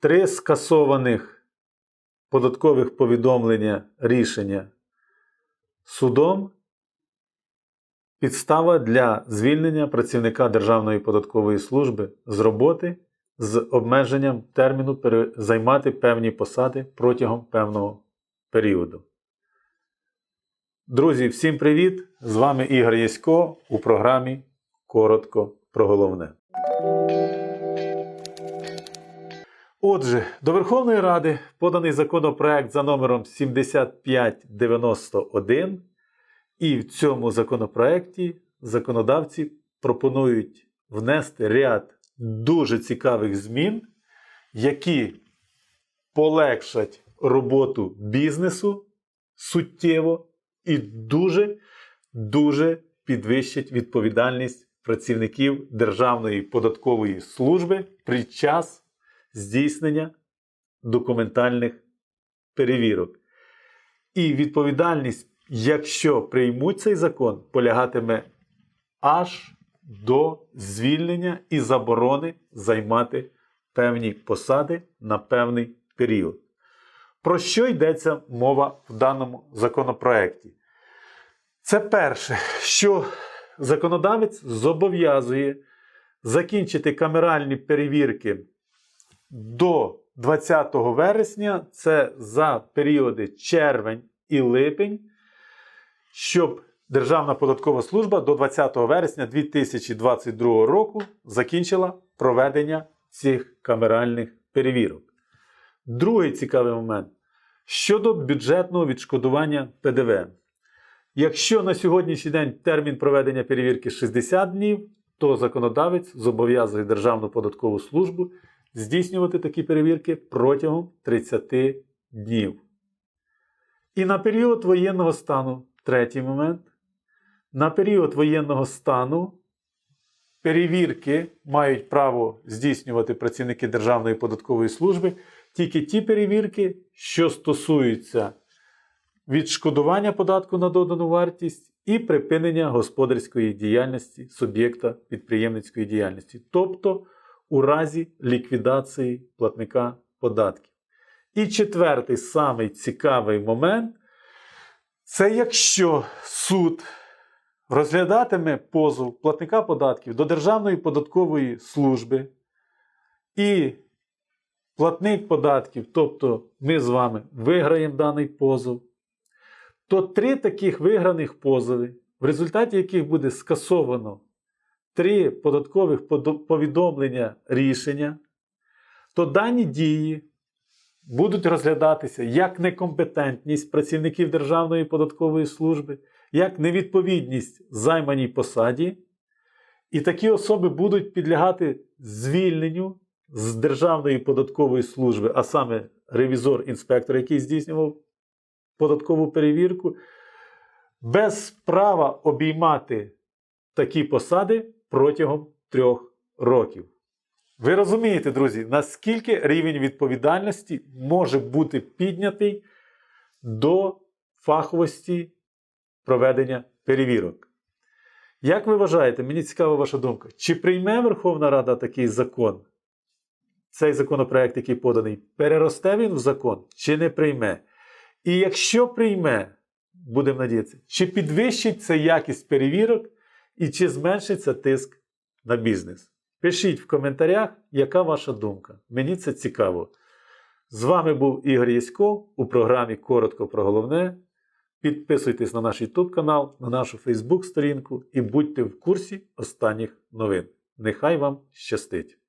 Три скасованих податкових повідомлення рішення судом підстава для звільнення працівника Державної податкової служби з роботи з обмеженням терміну займати певні посади протягом певного періоду. Друзі, всім привіт! З вами Ігор Ясько у програмі Коротко про головне. Отже, до Верховної Ради поданий законопроект за номером 7591, і в цьому законопроекті законодавці пропонують внести ряд дуже цікавих змін, які полегшать роботу бізнесу суттєво і дуже дуже підвищать відповідальність працівників Державної податкової служби під час здійснення документальних перевірок. І відповідальність, якщо приймуть цей закон, полягатиме аж до звільнення і заборони займати певні посади на певний період. Про що йдеться мова в даному законопроекті? Це перше, що законодавець зобов'язує закінчити камеральні перевірки до 20 вересня, це за періоди червень і липень, щоб Державна податкова служба до 20 вересня 2022 року закінчила проведення цих камеральних перевірок. Другий цікавий момент щодо бюджетного відшкодування ПДВ. Якщо на сьогоднішній день термін проведення перевірки 60 днів, то законодавець зобов'язує Державну податкову службу здійснювати такі перевірки протягом 30 днів. І на період воєнного стану, третій момент, на період воєнного стану перевірки мають право здійснювати працівники Державної податкової служби тільки ті перевірки, що стосуються відшкодування податку на додану вартість і припинення господарської діяльності суб'єкта підприємницької діяльності, тобто у разі ліквідації платника податків. І четвертий самий цікавий момент це якщо суд розглядатиме позов платника податків до Державної податкової служби і платник податків, тобто ми з вами виграємо даний позов, то три таких виграних позови, в результаті яких буде скасовано три податкових повідомлення рішення, то дані дії будуть розглядатися як некомпетентність працівників Державної податкової служби, як невідповідність займаній посаді, і такі особи будуть підлягати звільненню з Державної податкової служби, а саме ревізор-інспектор, який здійснював податкову перевірку, без права обіймати такі посади протягом трьох років. Ви розумієте, друзі, наскільки рівень відповідальності може бути піднятий до фаховості проведення перевірок. Як ви вважаєте, мені цікава ваша думка, чи прийме Верховна Рада такий закон? Цей законопроект, який поданий, переросте він в закон чи не прийме? І якщо прийме, будемо надіятися, чи підвищить це якість перевірок і чи зменшиться тиск на бізнес? Пишіть в коментарях, яка ваша думка. Мені це цікаво. З вами був Ігор Ясько у програмі Коротко про головне. Підписуйтесь на наш YouTube канал, на нашу Facebook сторінку і будьте в курсі останніх новин. Нехай вам щастить!